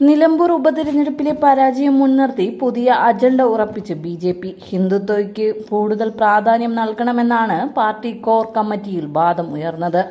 നിലമ്പൂർ ഉപതെരഞ്ഞെടുപ്പിലെ പരാജയം മുൻനിർത്തി പുതിയ അജണ്ട ഉറപ്പിച്ച് ബി ജെ പി ഹിന്ദുത്വയ്ക്ക് കൂടുതൽ പ്രാധാന്യം നൽകണമെന്നാണ് പാർട്ടി കോർ കമ്മിറ്റിയിൽ വാദം ഉയർന്നത്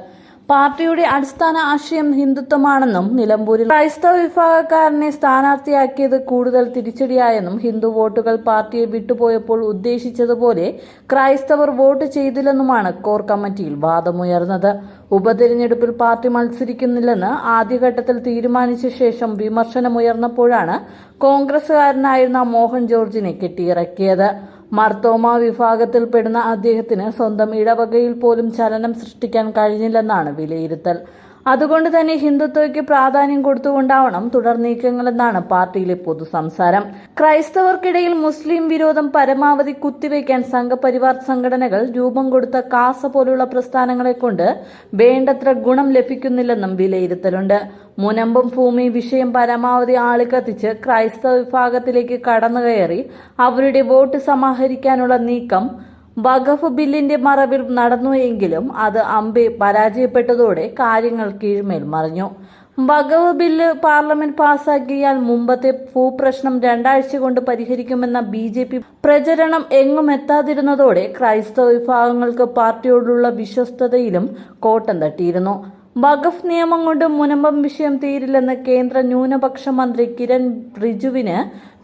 പാർട്ടിയുടെ അടിസ്ഥാന ആശയം ഹിന്ദുത്വമാണെന്നും നിലമ്പൂരിൽ ക്രൈസ്തവ വിഭാഗക്കാരനെ സ്ഥാനാർത്ഥിയാക്കിയത് കൂടുതൽ തിരിച്ചടിയായെന്നും ഹിന്ദു വോട്ടുകൾ പാർട്ടിയെ വിട്ടുപോയപ്പോൾ ഉദ്ദേശിച്ചതുപോലെ ക്രൈസ്തവർ വോട്ട് ചെയ്തില്ലെന്നുമാണ് കോർ കമ്മിറ്റിയിൽ വാദമുയർന്നത്. ഉപതെരഞ്ഞെടുപ്പിൽ പാർട്ടി മത്സരിക്കുന്നില്ലെന്ന് ആദ്യഘട്ടത്തിൽ തീരുമാനിച്ച ശേഷം വിമർശനമുയർന്നപ്പോഴാണ് കോൺഗ്രസുകാരനായിരുന്ന മോഹൻ ജോർജിനെ കെട്ടിയിറക്കിയത്. മർത്തോമ വിഭാഗത്തിൽപ്പെടുന്ന അദ്ദേഹത്തിന് സ്വന്തം ഇടവകയിൽ പോലും ചലനം സൃഷ്ടിക്കാൻ കഴിഞ്ഞില്ലെന്നാണ് വിലയിരുത്തൽ. അതുകൊണ്ട് തന്നെ ഹിന്ദുത്വയ്ക്ക് പ്രാധാന്യം കൊടുത്തുകൊണ്ടാവണം തുടർ നീക്കങ്ങളെന്നാണ് പാർട്ടിയിലെ പൊതു സംസാരം ക്രൈസ്തവർക്കിടയിൽ മുസ്ലിം വിരോധം പരമാവധി കുത്തിവെക്കാൻ സംഘപരിവാർ സംഘടനകൾ രൂപം കൊടുത്ത കാസ പോലുള്ള പ്രസ്ഥാനങ്ങളെ കൊണ്ട് വേണ്ടത്ര ഗുണം ലഭിക്കുന്നില്ലെന്നും വിലയിരുത്തലുണ്ട്. മുനമ്പും ഭൂമി വിഷയം പരമാവധി ആളിക്കത്തിച്ച് ക്രൈസ്തവ വിഭാഗത്തിലേക്ക് കടന്നുകയറി അവരുടെ വോട്ട് സമാഹരിക്കാനുള്ള നീക്കം വഖഫ് ബില്ലിന്റെ മറവിൽ നടന്നു എങ്കിലും അത് അമ്പെ പരാജയപ്പെട്ടതോടെ കാര്യങ്ങൾ കീഴ്മേൽ മറിഞ്ഞു. വഖഫ് ബില്ല് പാർലമെന്റ് പാസാക്കിയാൽ മുമ്പത്തെ ഭൂപ്രശ്നം രണ്ടാഴ്ച കൊണ്ട് പരിഹരിക്കുമെന്ന ബി ജെ പി പ്രചരണം എങ്ങും എത്താതിരുന്നതോടെ ക്രൈസ്തവ വിഭാഗങ്ങൾക്ക് പാർട്ടിയോടുള്ള വിശ്വസ്തതയിലും കോട്ടം തട്ടിയിരുന്നു. വഖഫ് നിയമം കൊണ്ട് മുനമ്പം വിഷയം തീരില്ലെന്ന് കേന്ദ്ര ന്യൂനപക്ഷ മന്ത്രി കിരൺ റിജുവിന്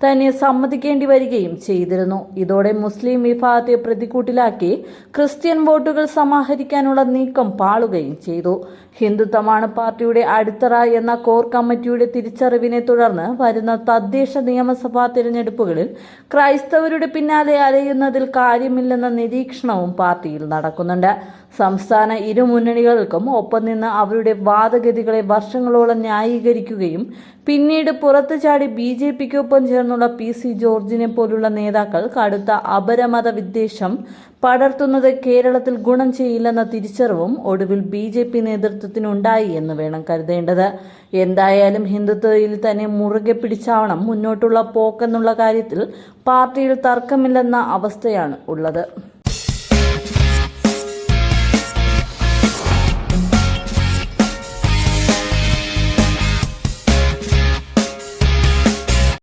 തന്നെ സമ്മതിക്കേണ്ടി വരികയും ചെയ്തിരുന്നു. ഇതോടെ മുസ്ലിം വിഭാഗത്തെ പ്രതിക്കൂട്ടിലാക്കി ക്രിസ്ത്യൻ വോട്ടുകൾ സമാഹരിക്കാനുള്ള നീക്കം പാളുകയും ചെയ്തു. ഹിന്ദുത്വമാണ് പാർട്ടിയുടെ അടിത്തറ എന്ന കോർ കമ്മിറ്റിയുടെ തിരിച്ചറിവിനെ തുടർന്ന് വരുന്ന തദ്ദേശ നിയമസഭാ തിരഞ്ഞെടുപ്പുകളിൽ ക്രൈസ്തവരുടെ പിന്നാലെ അലയുന്നതിൽ കാര്യമില്ലെന്ന നിരീക്ഷണവും പാർട്ടിയിൽ നടക്കുന്നുണ്ട്. സംസ്ഥാന ഇരുമുന്നണികൾക്കും ഒപ്പം നിന്ന് അവരുടെ വാദഗതികളെ വർഷങ്ങളോളം ന്യായീകരിക്കുകയും പിന്നീട് പുറത്തു ചാടി ബി ജെ പിക്കൊപ്പം ചേർന്നുള്ള പി സി ജോർജിനെ പോലുള്ള നേതാക്കൾ കടുത്ത അപരമത വിദ്വേഷം പടർത്തുന്നത് കേരളത്തിൽ ഗുണം ചെയ്യില്ലെന്ന തിരിച്ചറിവും ഒടുവിൽ ബി ജെ പി നേതൃത്വത്തിനുണ്ടായി എന്ന് വേണം കരുതേണ്ടത്. എന്തായാലും ഹിന്ദുത്വയിൽ തന്നെ മുറുകെ പിടിച്ചാവണം മുന്നോട്ടുള്ള പോക്കെന്നുള്ള കാര്യത്തിൽ പാർട്ടിയിൽ തർക്കമില്ലെന്ന അവസ്ഥയാണ് ഉള്ളത്.